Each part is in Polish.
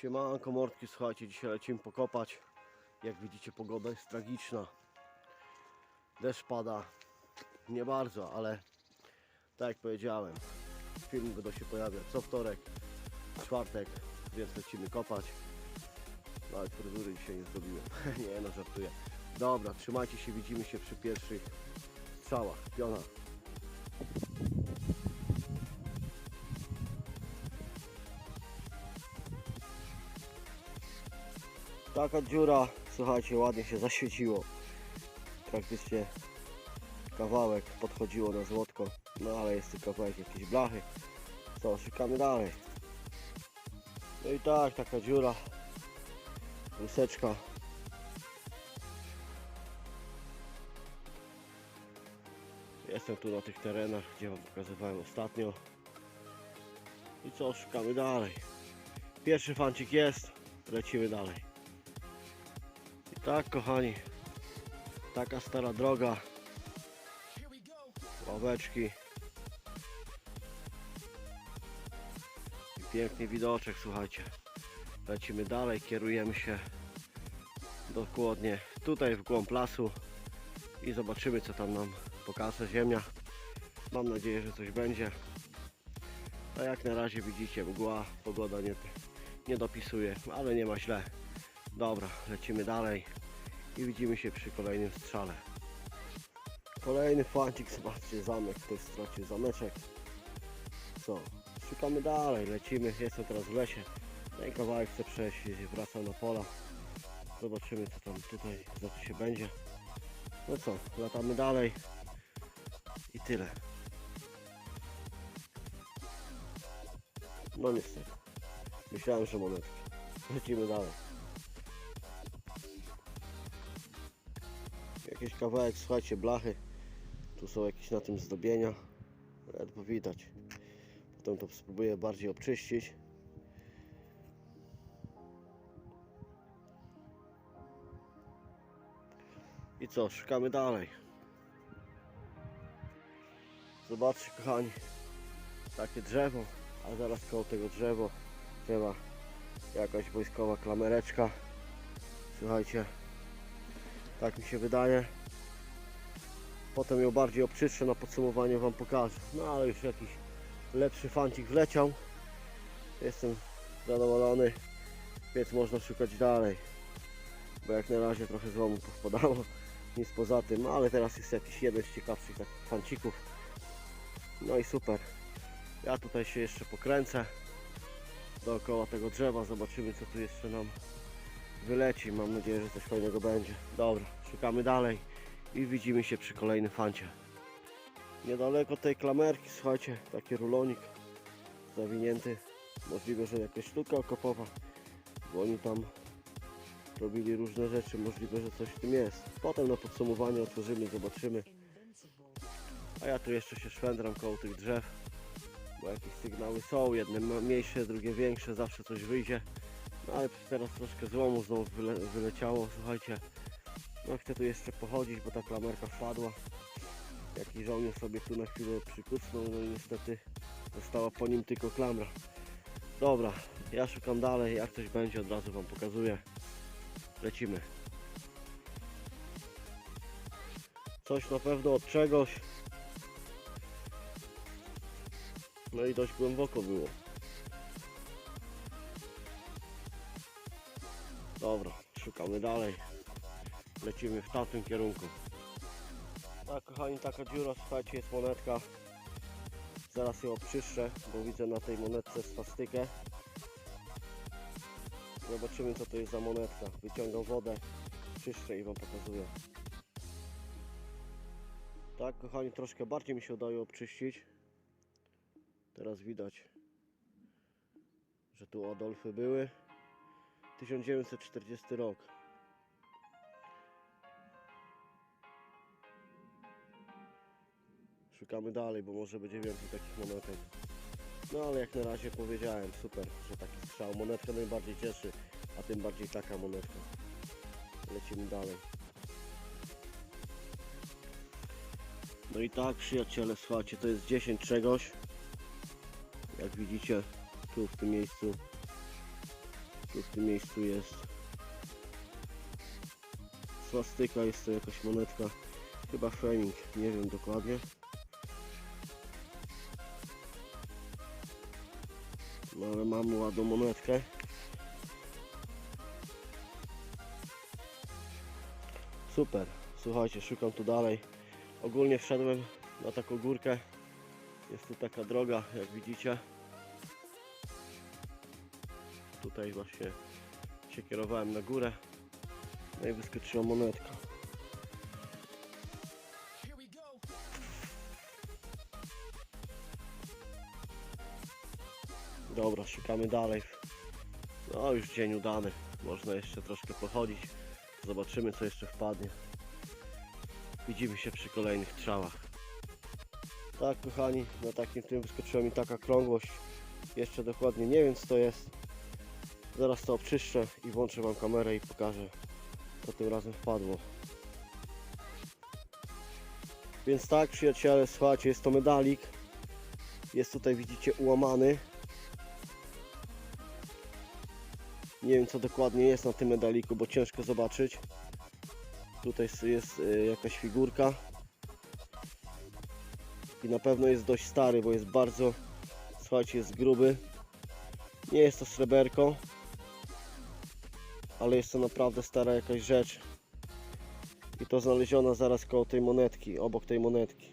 Siemanko mordki, słuchajcie, dzisiaj lecimy pokopać. Jak widzicie pogoda jest tragiczna. Deszcz pada. Nie bardzo, ale tak jak powiedziałem, filmy będą się pojawiać co wtorek, czwartek, więc lecimy kopać. Nawet fryzury dzisiaj nie zrobiłem. nie no, żartuję. Dobra, trzymajcie się, widzimy się przy pierwszych strzałach. Piona. Taka dziura, słuchajcie, ładnie się zaświeciło. Praktycznie kawałek podchodziło na złotko. No ale jest tylko kawałek jakiejś blachy. Co, szukamy dalej. No i tak, taka dziura. Łuseczka. Jestem tu na tych terenach, gdzie Wam pokazywałem ostatnio. I co, szukamy dalej. Pierwszy fancik jest, lecimy dalej. Tak, kochani, taka stara droga. Ławeczki. I piękny widoczek, słuchajcie. Lecimy dalej, kierujemy się dokładnie tutaj w głąb lasu i zobaczymy co tam nam pokaże ziemia. Mam nadzieję, że coś będzie. A jak na razie widzicie, mgła, pogoda nie, nie dopisuje, ale nie ma źle. Dobra, lecimy dalej i widzimy się przy kolejnym strzale. Kolejny fancik, zobaczcie, zamek, ktoś stracił zameczek. Co? Szukamy dalej, lecimy, jestem teraz w lesie. Ten kawałek chcę przejść, wracam na pola. Zobaczymy co tam tutaj, za co się będzie. No co, latamy dalej. I tyle. No niestety. Myślałem, że monetki. Lecimy dalej. Jakiś kawałek, słuchajcie, blachy. Tu są jakieś na tym zdobienia. Ledwo widać. Potem to spróbuję bardziej obczyścić. I co, szukamy dalej. Zobaczcie kochani, takie drzewo, a zaraz koło tego drzewo, drzewa jakaś wojskowa klamereczka. Słuchajcie, tak mi się wydaje. Potem ją bardziej obczyszczę, na podsumowaniu Wam pokażę. No ale już jakiś lepszy fancik wleciał. Jestem zadowolony, więc można szukać dalej. Bo jak na razie trochę złomu powpadało, nic poza tym, ale teraz jest jakiś jeden z ciekawszych takich fancików. No i super. Ja tutaj się jeszcze pokręcę dookoła tego drzewa, zobaczymy co tu jeszcze nam wyleci. Mam nadzieję, że coś fajnego będzie. Dobra, szukamy dalej i widzimy się przy kolejnym fancie. Niedaleko tej klamerki, słuchajcie, taki rulonik zawinięty. Możliwe, że jakaś sztuka okopowa, bo oni tam robili różne rzeczy, możliwe, że coś w tym jest. Potem na podsumowanie otworzymy, zobaczymy. A ja tu jeszcze się szwendram koło tych drzew, bo jakieś sygnały są, jedne mniejsze, drugie większe, zawsze coś wyjdzie. Ale teraz troszkę złomu znowu wyle, wyleciało, słuchajcie. No chcę tu jeszcze pochodzić, bo ta klamerka wpadła. Jakiś żołnierz sobie tu na chwilę przykucnął, no i niestety została po nim tylko klamra. Dobra, ja szukam dalej, jak coś będzie od razu Wam pokazuję. Lecimy. Coś na pewno od czegoś. No i dość głęboko było. Dobra, szukamy dalej. Lecimy w tamtym kierunku. Tak kochani, taka dziura, słuchajcie, jest monetka. Zaraz ją oczyszczę, bo widzę na tej monetce swastykę. Zobaczymy co to jest za monetka. Wyciągam wodę, czyszczę i Wam pokazuję. Tak kochani, troszkę bardziej mi się udaje obczyścić. Teraz widać, że tu Adolfy były. 1940 rok. Szukamy dalej, bo może będzie więcej takich monetek. No ale jak na razie powiedziałem, super, że taki strzał. Monetka najbardziej cieszy, a tym bardziej taka monetka. Lecimy dalej. No i tak przyjaciele, słuchajcie, to jest 10 czegoś. Jak widzicie, tu w tym miejscu w tym miejscu jest swastyka, jest to jakaś monetka. Chyba Fleming, nie wiem dokładnie. No ale mamy ładną monetkę. Super, słuchajcie, szukam tu dalej. Ogólnie wszedłem na taką górkę. Jest tu taka droga, jak widzicie. Tutaj właśnie się kierowałem na górę. No i wyskoczyła monetka. Dobra, szukamy dalej. No już dzień udany. Można jeszcze troszkę pochodzić. Zobaczymy co jeszcze wpadnie. Widzimy się przy kolejnych trzałach. Tak kochani, na takim tym wyskoczyła mi taka krągłość. Jeszcze dokładnie nie wiem co to jest. Zaraz to obczyszczę i włączę Wam kamerę i pokażę co tym razem wpadło. Więc tak przyjaciele, słuchajcie, jest to medalik. Jest tutaj widzicie ułamany. Nie wiem co dokładnie jest na tym medaliku, bo ciężko zobaczyć. Tutaj jest y, jakaś figurka. I na pewno jest dość stary, bo jest bardzo, słuchajcie, jest gruby. Nie jest to sreberko, ale jest to naprawdę stara jakaś rzecz. I to znaleziona zaraz koło tej monetki, obok tej monetki.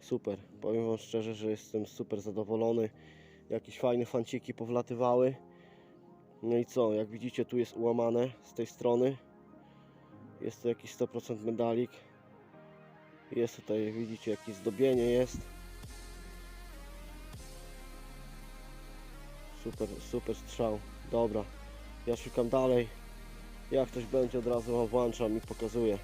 Super, powiem Wam szczerze, że jestem super zadowolony. Jakieś fajne fanciki powlatywały. No i co, jak widzicie tu jest ułamane z tej strony. Jest to jakiś 100% medalik. Jest tutaj, widzicie, jakieś zdobienie jest. Super, super strzał. Dobra, ja szukam dalej. Jak ktoś będzie, od razu wam włączam i pokazuję.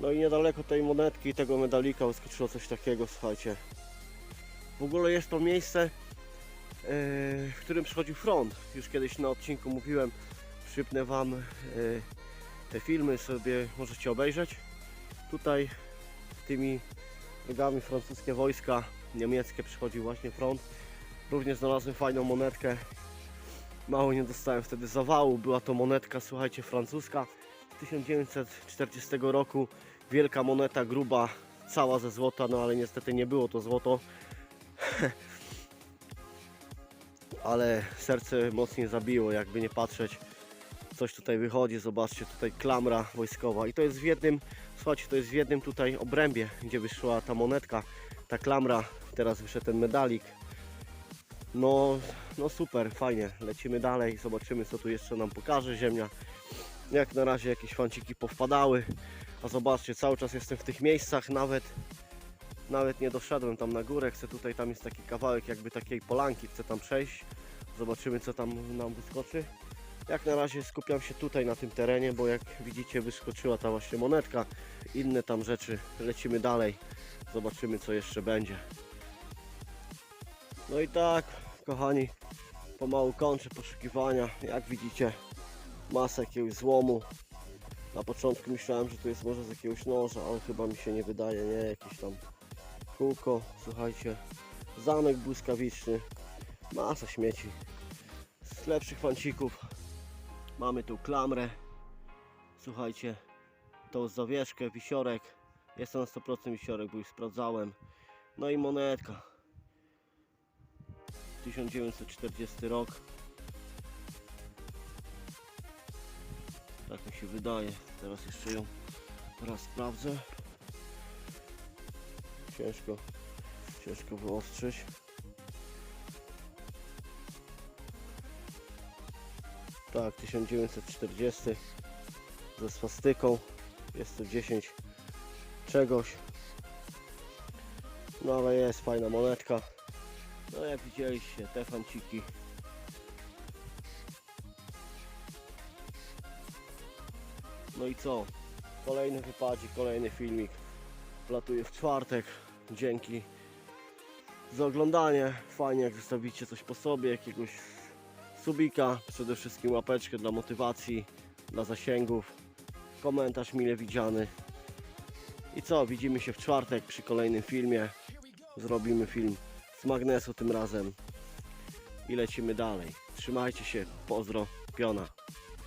No i niedaleko tej monetki i tego medalika wyskoczyło coś takiego, słuchajcie. W ogóle jest to miejsce, yy, w którym przychodził front. Już kiedyś na odcinku mówiłem, przypnę Wam yy, te filmy, sobie możecie obejrzeć. Tutaj tymi drogami francuskie wojska niemieckie przychodził właśnie front. Również znalazłem fajną monetkę. Mało nie dostałem wtedy zawału. Była to monetka, słuchajcie, francuska z 1940 roku. Wielka moneta, gruba, cała ze złota, no ale niestety nie było to złoto. ale serce mocniej zabiło, jakby nie patrzeć. Coś tutaj wychodzi, zobaczcie, tutaj klamra wojskowa. I to jest w jednym, słuchajcie, to jest w jednym tutaj obrębie, gdzie wyszła ta monetka, ta klamra. Teraz wyszedł ten medalik. No, no super, fajnie. Lecimy dalej, zobaczymy co tu jeszcze nam pokaże ziemia. Jak na razie jakieś fanciki powpadały. A zobaczcie, cały czas jestem w tych miejscach, nawet nawet nie doszedłem tam na górę, chcę tutaj, tam jest taki kawałek jakby takiej polanki, chcę tam przejść, zobaczymy co tam nam wyskoczy. Jak na razie skupiam się tutaj na tym terenie, bo jak widzicie wyskoczyła ta właśnie monetka, inne tam rzeczy, lecimy dalej, zobaczymy co jeszcze będzie. No i tak, kochani, pomału kończę poszukiwania, jak widzicie masa jakiegoś złomu. Na początku myślałem, że to jest może z jakiegoś noża, ale chyba mi się nie wydaje, nie, jakieś tam kółko, słuchajcie, zamek błyskawiczny, masa śmieci. Z lepszych fancików. Mamy tu klamrę, słuchajcie, tą zawieszkę, wisiorek, jest na 100% wisiorek, bo już sprawdzałem, no i monetka, 1940 rok, tak mi się wydaje, teraz jeszcze ją raz sprawdzę. Ciężko, ciężko wyostrzyć. Tak, 1940 ze swastyką. Jest to 10 czegoś. No ale jest fajna monetka. No jak widzieliście, te fanciki. No i co? Kolejny wypadzik, kolejny filmik. Wlatuję w czwartek. Dzięki za oglądanie. Fajnie jak zostawicie coś po sobie, jakiegoś subika, przede wszystkim łapeczkę dla motywacji, dla zasięgów, komentarz mile widziany. I co, widzimy się w czwartek przy kolejnym filmie. Zrobimy film z magnesu tym razem i lecimy dalej. Trzymajcie się, pozdro, piona.